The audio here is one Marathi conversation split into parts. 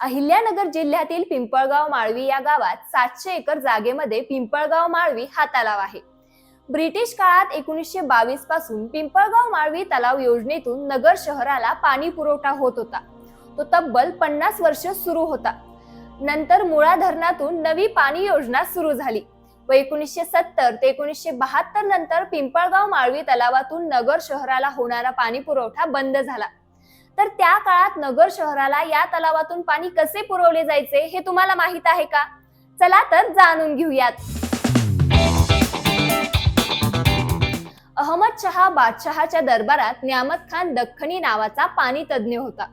अहिल्यानगर जिल्ह्यातील पिंपळगाव माळवी या गावात सातशे एकर जागेमध्ये पिंपळगाव माळवी हा तलाव आहे. ब्रिटिश काळात एकोणीसशे बावीसपासून पिंपळगाव माळवी तलाव योजनेतून नगर शहराला पाणी पुरवठा होत होता. तो तब्बल पन्नास वर्ष सुरू होता. नंतर मुळा धरणातून नवी पाणी योजना सुरू झाली व एकोणीसशे सत्तर ते एकोणीसशे बहात्तर नंतर पिंपळगाव माळवी तलावातून नगर शहराला होणारा पाणी पुरवठा बंद झाला. तर त्या काळात नगर शहराला या तलावातून पाणी कसे पुरवले जायचे हे तुम्हाला माहीत आहे का? चला तर जाणून घेऊयात. अहमद शहा बादशहाच्या दरबारात न्यामत खान दख्खनी नावाचा पाणी तज्ज्ञ होता.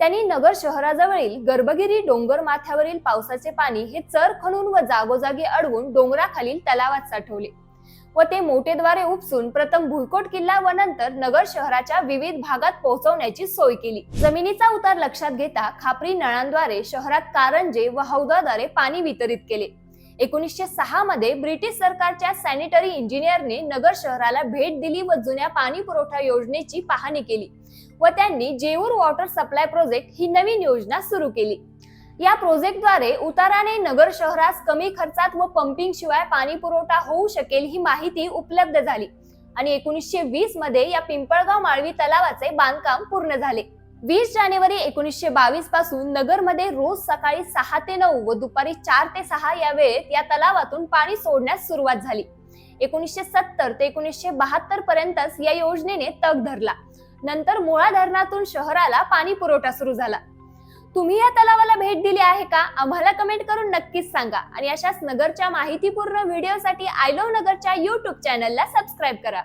त्यांनी नगर शहराजवळील गर्भगिरी डोंगर माथ्यावरील पावसाचे पाणी हे चर खणून व जागोजागी अडवून डोंगराखालील तलावात साठवले. व ते मोठेद्वारे उपसून प्रथम भुईकोट किल्ला व नंतर नगर शहराच्या विविध भागात पोहोचवण्याची सोय केली. जमिनीचा उतार लक्षात घेता खापरी नळांद्वारे शहरात कारंजे व हौदाद्वारे पाणी वितरित केले. एकोणीसशे सहा मध्ये ब्रिटिश सरकारच्या सॅनिटरी इंजिनियरने नगर शहराला भेट दिली व जुन्या पाणी पुरवठा योजनेची पाहणी केली व त्यांनी जेऊर वॉटर सप्लाय प्रोजेक्ट ही नवीन योजना सुरू केली. या प्रोजेक्टद्वारे उताराने नगर शहरास कमी खर्चात व पंपिंग शिवाय पाणी पुरवठा होऊ शकेल ही माहिती उपलब्ध झाली. आणि एकोणीसशे वीसमध्ये या पिंपळगाव माळवी तलावाचे बांधकाम पूर्ण झाले. वीस जानेवारी एकोणीसशे बावीसपासून नगरमध्ये रोज सकाळी सहा ते नऊ व दुपारी चार ते सहा या वेळेत या तलावातून पाणी सोडण्यास सुरुवात झाली. एकोणीसशे सत्तर ते एकोणीसशे बहात्तर पर्यंतच या योजनेने तग धरला. नंतर मुळा धरणातून शहराला पाणी पुरवठा सुरू झाला. तुम्ही या तलावाला भेट दिली आहे का? आम्हाला कमेंट करून नक्कीच सांगा. आणि अशाच नगरच्या माहितीपूर्ण व्हिडिओसाठी आय लव्ह नगरच्या युट्यूब चॅनलला सबस्क्राईब करा.